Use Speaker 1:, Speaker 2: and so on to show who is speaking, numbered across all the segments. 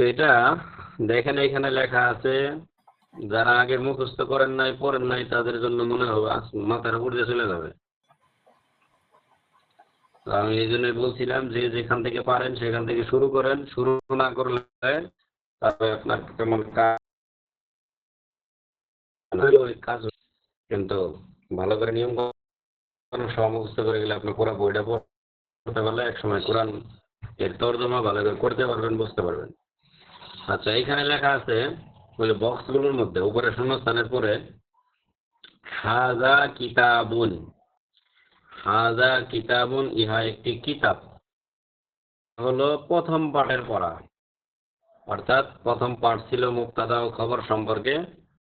Speaker 1: তো এটা দেখেন এখানে লেখা আছে, যারা আগে মুখস্থ করেন নাই, পড়েন নাই, তাদের জন্য মনে হবে মাথার উপর দিয়ে চলে যাবে। আমি এই জন্যই বলছিলাম যে যেখান থেকে পারেন, সেখান থেকে শুরু করেন। শুরু না করলে তারপরে আপনার কেমন কাজ কাজ কিন্তু ভালো করে নিয়ম মুখস্থ করে গেলে আপনি পুরো বইটা পড়তে পারলে এক সময় কোরআন এর তর্জমা ভালো করে করতে পারবেন, বুঝতে পারবেন। আচ্ছা এখানে লেখা আছে, ওই বক্সগুলোর মধ্যে, উপরে শূন্যস্থানের পরে হাজা কিতাবুন হাজা কিতাবুন, ইহা একটি কিতাব। হলো প্রথম পাঠের পড়া। অর্থাৎ প্রথম পাঠ ছিল মুক্তাদা ও খবর সম্পর্কে,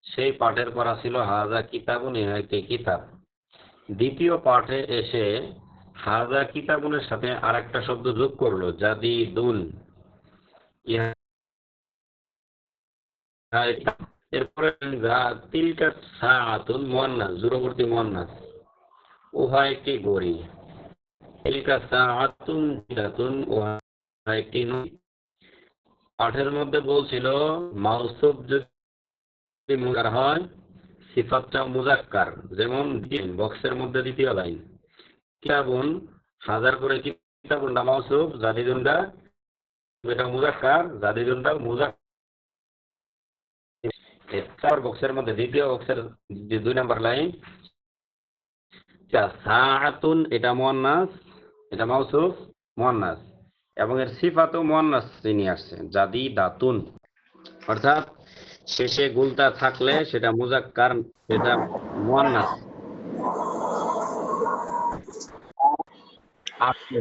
Speaker 1: সেই পাঠের পড়া ছিল হাজা কিতাবুন, ইহা একটি কিতাব। দ্বিতীয় পাঠে এসে হাজা কিতাবুনের সাথে আর একটা শব্দ যোগ করল জাদি দুন ইহা এরপরে তিলকা সাআতুন মুয়ান্নাস দূরবর্তী মুয়ান্নাস। উহা একটি গড়ি। তিলকা সাআতুন জিরাতুন উহা একটি পাঠের মধ্যে বলছিল, মাউসুফ যদি মুজার হয়, সিফাতটা মুজাক্কার, যেমন বক্সের মধ্যে দ্বিতীয় লাইন। কিতাবুন, হাজার করে কিতাবুনটা মাউসুফ জাদিদুনটা এটা মুজাক্কার জাদিদুনটা মুজাক্কার। চার বক্সের মধ্যে দ্বিতীয় বক্সের যে দুই নাম্বার লাইন সাআতুন এটা মুয়ান্নাস এটা মাউসুফ মুয়ান্নাস এবং এর সিফাতও মুয়ান্নাস নিয়ে আসছে জাদি দাতুন অর্থাৎ শেষে গুলতা থাকলে সেটা মুজাক্কার সেটা মুয়ান্নাস আসলে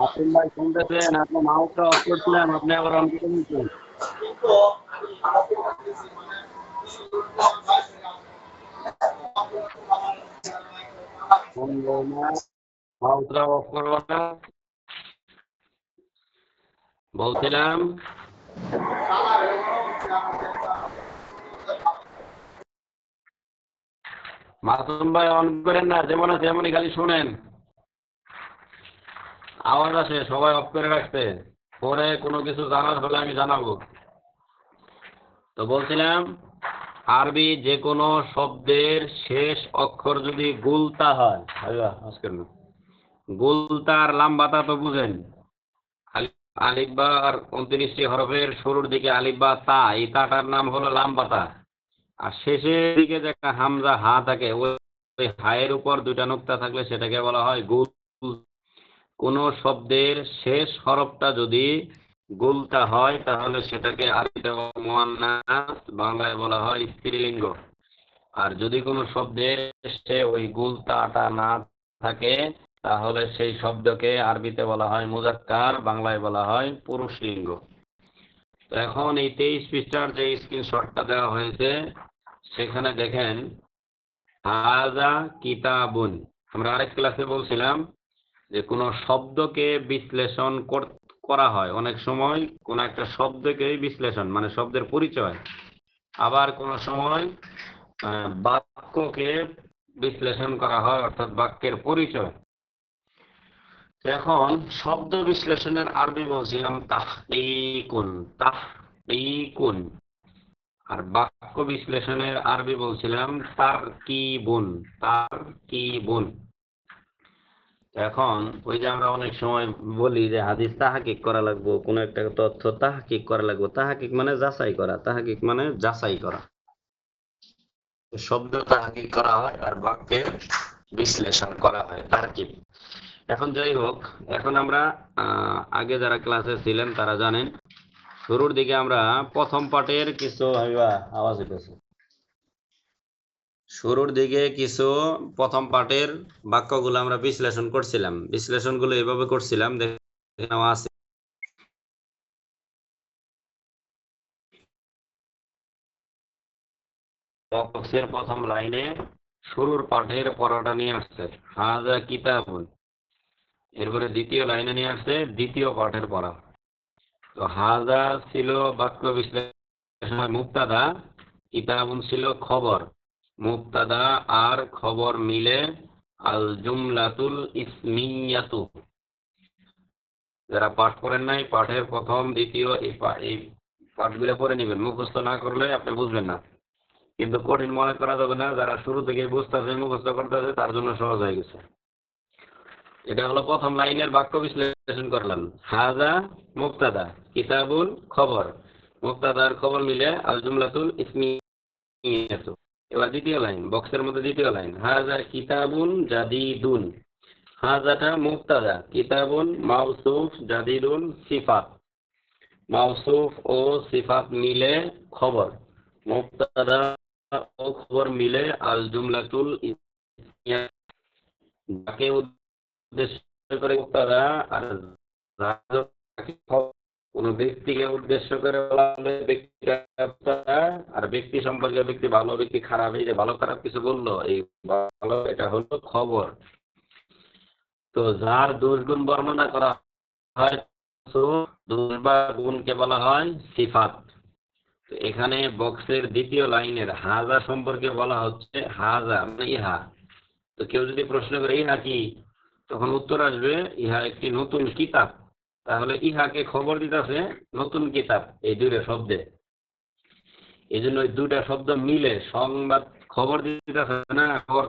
Speaker 1: মাসুম ভাই শুনতেছেন, আপনি মাউসটা অফ করছিলেন, আপনি আবার অন করে নিচ্ছেন। শুনব অফ করব বলছিলাম, মাসুম ভাই অন করেন না, যেমন আছে তেমনই খালি শুনেন। আওয়াজ আসে সবাই অফ করে রাখতে। পরে কোনো কিছু জানার হলে আমি জানাব। তো বলছিলাম আরবি যে কোনো শব্দের শেষ অক্ষর যদি গুলতা হয় আইবা, আজকের না। গুলতা লাম্বাতা তো বুঝেন। আলি- আলিফ আর উনত্রিশটি হরফের শুরুর দিকে আলিফ বা তা এই তাটার নাম হলো লাম্বাতা আর শেষের দিকে যে একটা হামজা হা থাকে ওই হায়ের উপর দুইটা নুক্তা থাকলে সেটাকে বলা হয় গুল কোন শব্দের শেষ হরফটা যদি গুলতা হয়, তাহলে সেটাকে আরবিতে মুয়ান্নাস বাংলায় বলা হয় স্ত্রীলিঙ্গ। আর যদি কোনো শব্দের শেষে ওই গুলতাটা না থাকে, তাহলে সেই শব্দকে আরবিতে বলা হয় মুজাক্কার, বাংলায় বলা হয় পুরুষ লিঙ্গ তো এখন এই তেইশ পৃষ্ঠার যে স্ক্রিনশটটা দেওয়া হয়েছে, সেখানে দেখেন, হাজা কিতাবুন। আমরা আরেক ক্লাসে বলছিলাম যে কোনো শব্দকে বিশ্লেষণ কর- হয়। অনেক সময় কোনো একটা শব্দকে বিশ্লেষণ মানে শব্দের পরিচয়। আবার কোনো সময় বাক্যকে বিশ্লেষণ করা হয়, অর্থাৎ বাক্যের পরিচয়। এখন শব্দ বিশ্লেষণের আরবি বলছিলাম তাহকিকুন তাহকিকুন। আর বাক্য বিশ্লেষণের আরবি বলছিলাম তার কি বোন তার কি তারকিবুন। এখন ওই যে আমরা অনেক সময় বলি যে হাদিস তাহাকিক করা লাগবো, কোন একটা তথ্য তাহাকিক করা লাগবো। তাহাকিক মানে যাচাই করা, তাহাকিক মানে যাচাই করা। শব্দ তাহাকিক করা হয় আর বাক্যের বিশ্লেষণ করা হয়, তাহাকিক। এখন যাই হোক, এখন আমরা আগে যারা ক্লাসে ছিলেন তারা জানেন, শুরুর দিকে আমরা প্রথম পাঠের কিছু আওয়াজ হইতেছে শুরুর দিকে কিছু প্রথম পাঠের বাক্যগুলো আমরা বিশ্লেষণ করছিলাম। বিশ্লেষণগুলো এভাবে করছিলাম আছে। প্রথম লাইনে শুরুর পাঠের পড়াটা নিয়ে আসছে। হাজা কিতাবুন। এরপরে দ্বিতীয় লাইনে নিয়ে আসছে, দ্বিতীয় পাঠের পড়া। তো হাজা ছিল বাক্য বিশ্লেষণ মুক্তাদা, কিতাবুন ছিল খবর। মুক্তাদা আর খবর মিলে আল জুমলাতুল ইসমিয়াতু। যারা পাঠ করেন নাই, পাঠের প্রথম, দ্বিতীয়, এই পাঠগুলো পড়ে নেবেন। মুখস্থ না করলে আপনি বুঝবেন না। কিন্তু কঠিন মনে করা যাবে না, যারা শুরু থেকে বুঝতেছে, মুখস্থ করতেছে, তার জন্য সহজ হয়ে গেছে। এটা হলো প্রথম লাইনের বাক্য বিশ্লেষণ করলাম। হাজা মুক্তাদা কিতাবুল খবর। মুক্তাদার খবর মিলে আল জুমলাতুল ইসমিয়াতু। এবার দ্বিতীয় লাইন, বক্সের মধ্যে দ্বিতীয় লাইন, হাজা কিতাবুন জাদিদুন। হাজাটা মুক্তাদা কিতাবুন মাউসুফ জাদিদুন সিফাত। মাউসুফ ও সিফাত মিলে খবর মুক্তাদা ও খবর মিলে আল জুমলাতুল করে মুক্তাদা আর কোন ব্যক্তিকে উদ্দেশ্য করে বলা হলে মুক্তাদা, আর ব্যক্তি সম্পর্কে ব্যক্তি ভালো ব্যক্তি খারাপ এই যে ভালো খারাপ কিছু বলল এই ভালো এটা হলো খবর। তো যার দুর্গুণ বর্ণনা করা হয় বা গুণকে বলা হয় সিফাত। এখানে বক্সের দ্বিতীয় লাইনের হাজা সম্পর্কে বলা হচ্ছে হাজা মানে ইহা। তো কেউ যদি প্রশ্ন করে ইহা কি? তখন উত্তর আসবে ইহা একটি নতুন কিতাব। তাহলে ইহাকে খবর দিতেছে নতুন কিতাব, এই দুইটা শব্দে। এই জন্য ওই দুটা শব্দ মিলে সংবাদ খবর দিতেছে না, খবর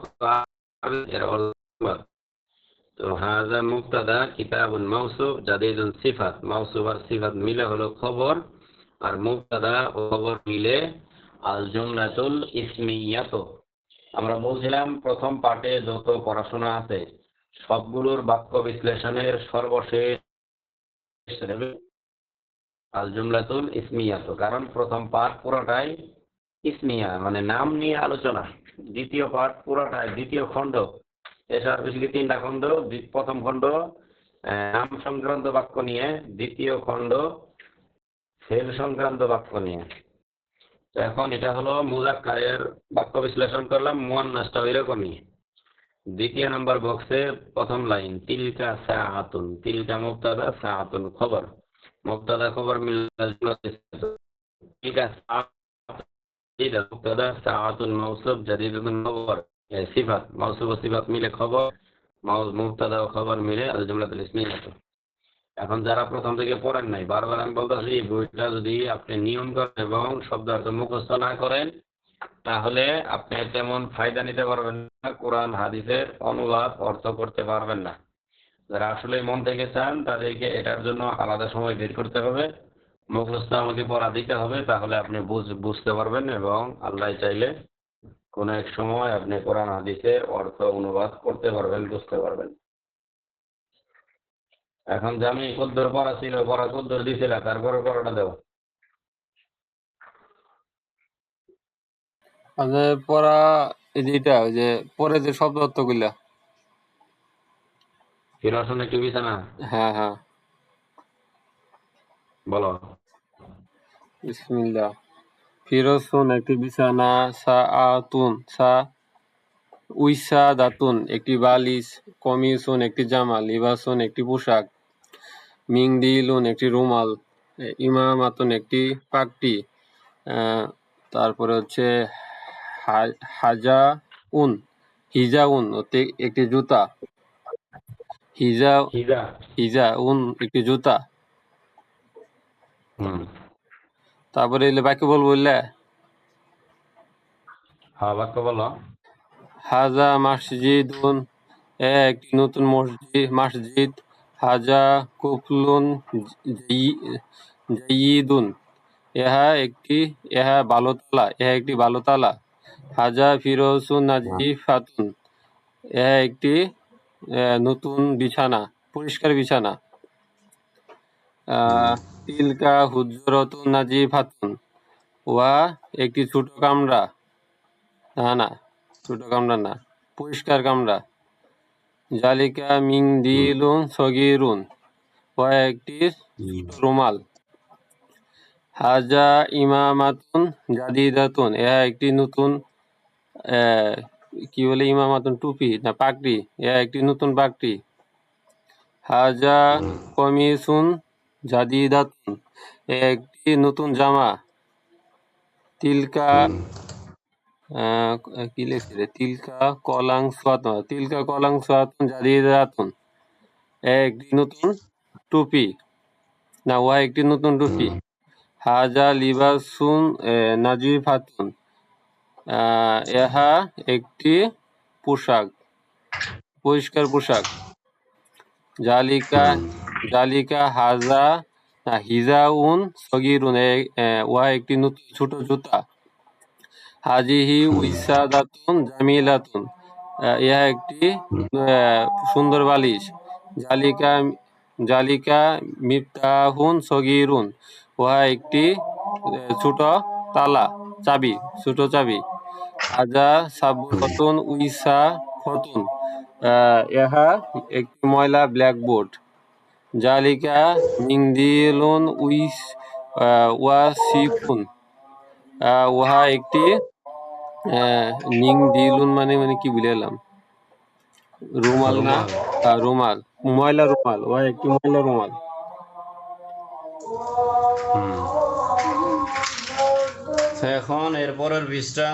Speaker 1: তো হাজা মুক্তাদা কিতাবুন মাউসুফ জাদিদুন সিফাত। মাউসুফ আর সিফাত মিলে হলো খবর, আর মুক্তাদা খবর মিলে আল জুমলাতুল ইসমিয়াত। আমরা বলছিলাম প্রথম পার্টে যত পড়াশোনা আছে, সবগুলোর বাক্য বিশ্লেষণের সর্বশেষ আল জুমলাতুল ইসমিয়াত কারণ প্রথম পাঠ পুরোটাই ইসমিয়া মানে নাম নিয়ে আলোচনা। দ্বিতীয় পাঠ পুরোটাই, দ্বিতীয় খণ্ড। এছাড়া বেশি তিনটা খণ্ড? প্রথম খণ্ড নাম সংক্রান্ত বাক্য নিয়ে। দ্বিতীয় খণ্ড, ফেল সংক্রান্ত বাক্য নিয়ে। তো এখন এটা হলো মুজাক্কারের বাক্য বিশ্লেষণ করলাম, মুয়ান্নাসটা এরকমই দ্বিতীয় নাম্বার বক্সে প্রথম লাইন, তিলকা সাআতুন, তিলকা মুবতাদা সাআতুন খবর। মুবতাদা খবর তিলকা সাআতুন, মুবতাদা সাআতুন মাউসুফ জাদিদুন খবর। সিফাত ও সিফাত মিলে খবর মুবতাদা ও খবর মিলে আল জুমলাতুল ইসমিয়াত এখন যারা প্রথম থেকে পড়েন নাই, বারবার আমি বলতেছি, বইটা যদি আপনি নিয়ম করেন এবং শব্দ অর্থ মুখস্থ না করেন তাহলে আপনি তেমন ফায়দা নিতে পারবেন না, কোরআন, হাদিসের অনুবাদ অর্থ করতে পারবেন না। যারা আসলে মন থেকে চান, তাদেরকে এটার জন্য আলাদা সময় বের করতে হবে। মুখস্থ আমাকে পড়া দিতে হবে, তাহলে আপনি বুঝ- বুঝতে পারবেন এবং আল্লাহ চাইলে কোনো এক সময় আপনি কোরআন, হাদিসের অর্থ অনুবাদ করতে পারবেন, বুঝতে পারবেন। এখন যে আমি কদ্দুর পড়া ছিল, পড়া কদ্দুর দিছিল, তারপরে পড়াটা দেবো।
Speaker 2: মানে পড়া এই যে এটা ওই যে পরে যে শব্দ অর্থগুলা
Speaker 1: বিছানা
Speaker 2: হ্যাঁ হ্যাঁ।
Speaker 1: বলো।
Speaker 2: বিসমিল্লাহ। ফিরোসুন একটি বিছানা সা আতুন সা উইসা দাতুন একটি বালিশ কমিসুন একটি জামা লিবাসুন একটি পোশাক মিংদিলুন একটি রুমাল ইমামাতুন একটি পাকটি আহ, তারপরে হচ্ছে হাজা উন হিজা উন একটি জুতা। হিজা
Speaker 1: হিজা।
Speaker 2: উন একটি জুতা। তারপরে এলে বাক্য বলব বললে
Speaker 1: হ্যাঁ বাক্য বলো।
Speaker 2: হাজা মসজিদুন এ একটি নতুন মসজিদ মসজিদ। হাজা কুফলুন জাইয়িদুন ইহা একটি ইহা বালোতালা। ইহা একটি বালোতালা। হাজা ফিরোসুন নাজিফাতুন। ইহা একটি নতুন বিছানা পরিষ্কার বিছানা। তিলকা হুজরতুন নাজিফাতুন। ওয়া একটি ছোট কামরা। না না ছোট কামরা না পরিষ্কার কামরা। জালিকা মিং দিলুন সগিরুন। ওয়া একটি রুমাল। হাজা ইমামাতুন জাদিদাতুন। ইহা একটি নতুন কি বলে ইমামাতুন টুপি না, পাগড়ি একটি নতুন পাগড়ি। হাজা কমিসুন জাদিদাতুন একটি নতুন জামা। তিলকা কি লিখছে রে? তিলকা কলাং সোয়াতুন, তিলকা কলাং সোয়াতুন জাদিদাতুন একটি নতুন টুপি। না উহা একটি নতুন টুপি। হাজা লিবাসুন নাজিফাতুন ইহা একটি পোশাক পরিষ্কার পোশাক। জালিকা জালিকা হাজা না, হিজাউন সগিরুন উহা একটি নতুন ছোট জুতা। হাজিহি উইসাদাতুন জামিলাতুন আহ, ইহা একটি সুন্দর বালিশ। জালিকা জালিকা মিফতাহুন সগিরুন উহা একটি ছোট তালা চাবি ছোট চাবি। হাজা সাবুরতুন উইসা খতুন। ইহা একটি ময়লা ব্ল্যাকবোর্ড। জালিকা মিংদিলুন উইস ওয়াসিফুন উহা একটি নিং দিলুন মানে মানে কি বুঝলাম রুমাল না?
Speaker 1: রুমাল।
Speaker 2: ময়লা রুমাল। উহা একটি ময়লা রুমাল।
Speaker 1: এখন এরপরের বীজটা